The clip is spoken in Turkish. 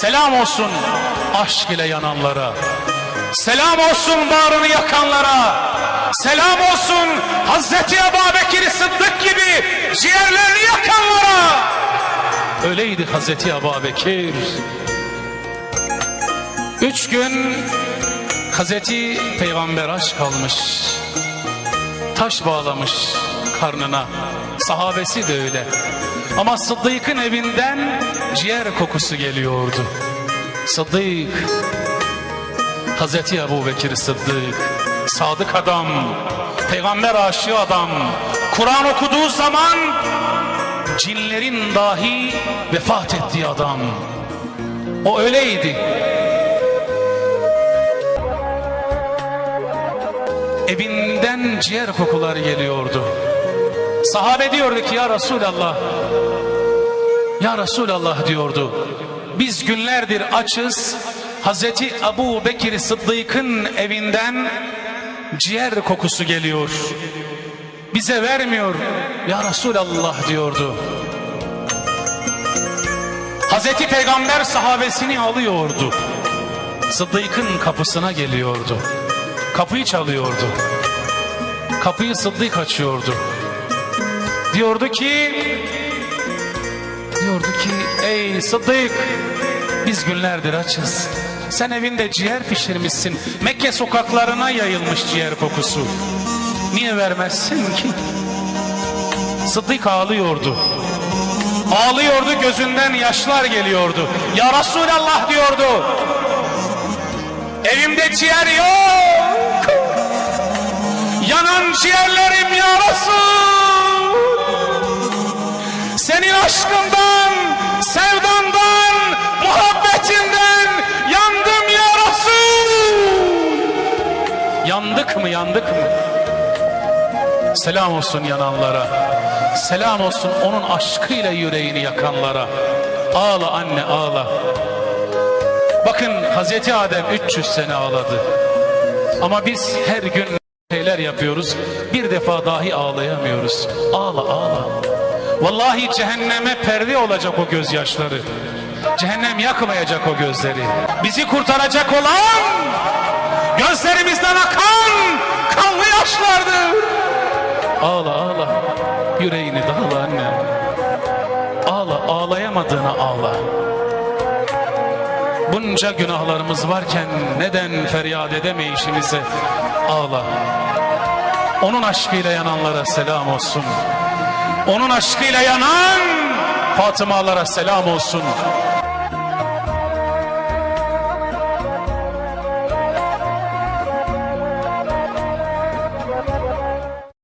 Selam olsun aşk ile yananlara. Selam olsun bağrını yakanlara. Selam olsun Hazreti Ebubekir Sıddık gibi ciğerlerini yakanlara. Öyleydi Hazreti Ebubekir. Üç gün Hazreti Peygamber aç kalmış. Taş bağlamış karnına. Sahabesi de öyle. Ama Sıddık'ın evinden ciğer kokusu geliyordu. Sıddık, Hazreti Ebu Bekir Sıddık, sadık adam, peygamber aşığı adam, Kur'an okuduğu zaman cinlerin dahi vefat ettiği adam. O öyleydi. Evinden ciğer kokular geliyordu. Sahabe diyordu ki ya Resulallah, ya Resulallah diyordu. Biz günlerdir açız. Hazreti Ebu Bekir Sıddık'ın evinden ciğer kokusu geliyor. Bize vermiyor. Ya Resulallah diyordu. Hazreti Peygamber sahabesini alıyordu. Sıddık'ın kapısına geliyordu. Kapıyı çalıyordu. Kapıyı Sıddık açıyordu. Diyordu ki diyordu ki ey Sıddık biz günlerdir açız. Sen evinde ciğer pişirmişsin. Mekke sokaklarına yayılmış ciğer kokusu. Niye vermezsin ki? Sıddık ağlıyordu. Ağlıyordu gözünden yaşlar geliyordu. Ya Resulallah diyordu. Evimde ciğer yok. Yanan ciğerlerim ya Resul. Aşkından, sevdandan, muhabbetinden yandım ya Resul. Yandık mı yandık mı? Selam olsun yananlara. Selam olsun onun aşkıyla yüreğini yakanlara. Ağla anne ağla. Bakın Hazreti Adem 300 sene ağladı. Ama biz her gün şeyler yapıyoruz. Bir defa dahi ağlayamıyoruz. Ağla ağla. Vallahi cehenneme perde olacak o gözyaşları. Cehennem yakmayacak o gözleri. Bizi kurtaracak olan gözlerimizden akan kanlı yaşlardır. Ağla ağla. Yüreğini dağla anne. Ağla ağlayamadığına ağla. Bunca günahlarımız varken neden feryat edemeyişimize ağla. Onun aşkıyla yananlara selam olsun. Onun aşkıyla yanan Fatımalara selam olsun.